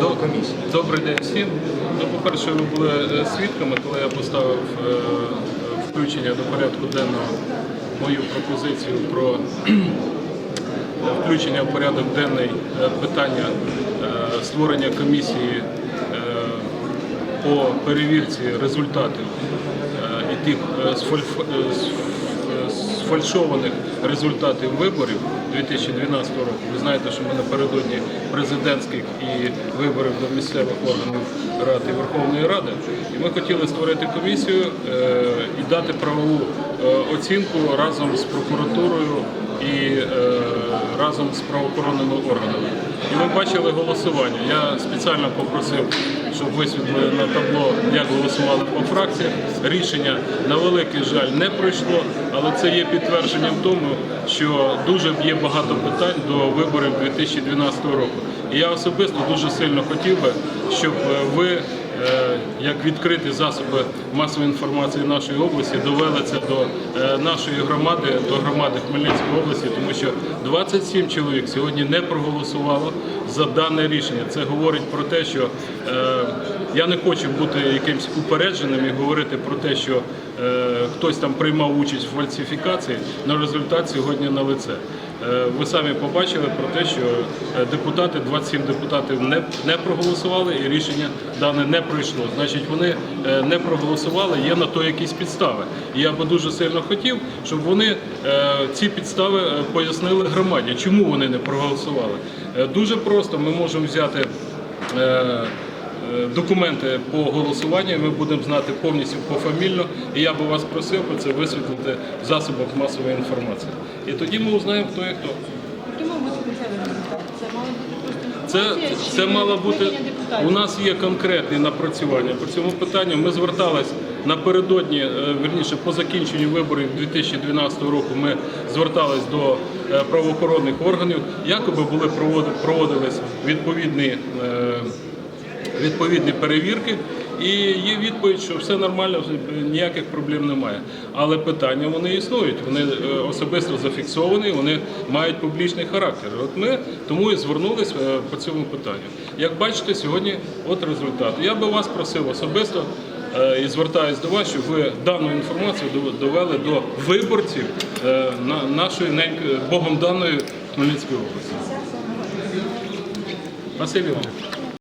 До комісії. Добрий день всім. Ну, по-перше, ви були е, свідками, коли я поставив е, включення до порядку денного мою пропозицію про включення в порядок денний е, питання створення комісії по перевірці результатів і тих сфальшованих результатів виборів 2012 року. Ви знаєте, що ми напередодні президентських і виборів до місцевих органів Ради Верховної Ради. І ми хотіли створити комісію е, і дати правову е, оцінку разом з прокуратурою і е, разом з правоохоронними органами. І ми бачили голосування. Я спеціально попросив, щоб висвітлили на табло, як голосували по фракціях. Рішення на великий жаль не пройшло, але це є підтвердженням тому, що дуже є багато питань до виборів 2012 року. І я особисто дуже сильно хотів би, щоб е, ви як відкриті засоби масової інформації нашої області довели це до е, нашої громади, до громади Хмельницької області, тому що 27 чоловік сьогодні не проголосувало за дане рішення. Це говорить про те, що е, я не хочу бути якимось упередженим і говорити про те, що е, хтось там приймав участь в фальсифікації, але результат сьогодні на лице. Е, Ви самі побачили про те, що е, депутати, 27 депутатів не, не проголосували і рішення дане не пройшло. Значить, вони е, не проголосували, є на то якісь підстави. І я би дуже сильно хотів, щоб вони ці підстави пояснили громаді, чому вони не проголосували. Дуже просто ми можемо взяти. Е, Документи по голосуванню ми будемо знати повністю пофамільно, і я би вас просив про це висвітлити в засобах масової інформації. І тоді ми узнаємо, хто є хто. Це Це, мало бути у нас є конкретні напрацювання по цьому питанню. Ми звертались напередодні, е, верніше по закінченню виборів 2012 року. Ми звертались до е, правоохоронних органів. Якоби були проводи- проводились відповідні. Відповідні перевірки, і є відповідь, що все нормально, ніяких проблем немає. Але питання вони існують, вони е, особисто зафіксовані, вони мають публічний характер. От ми тому і звернулись е, по цьому питанню. Як бачите, сьогодні от результат. Я би вас просив особисто е, і звертаюсь до вас, щоб ви дану інформацію довели до виборців на- нашої богом даної Хмельницької області. Василь Іванович.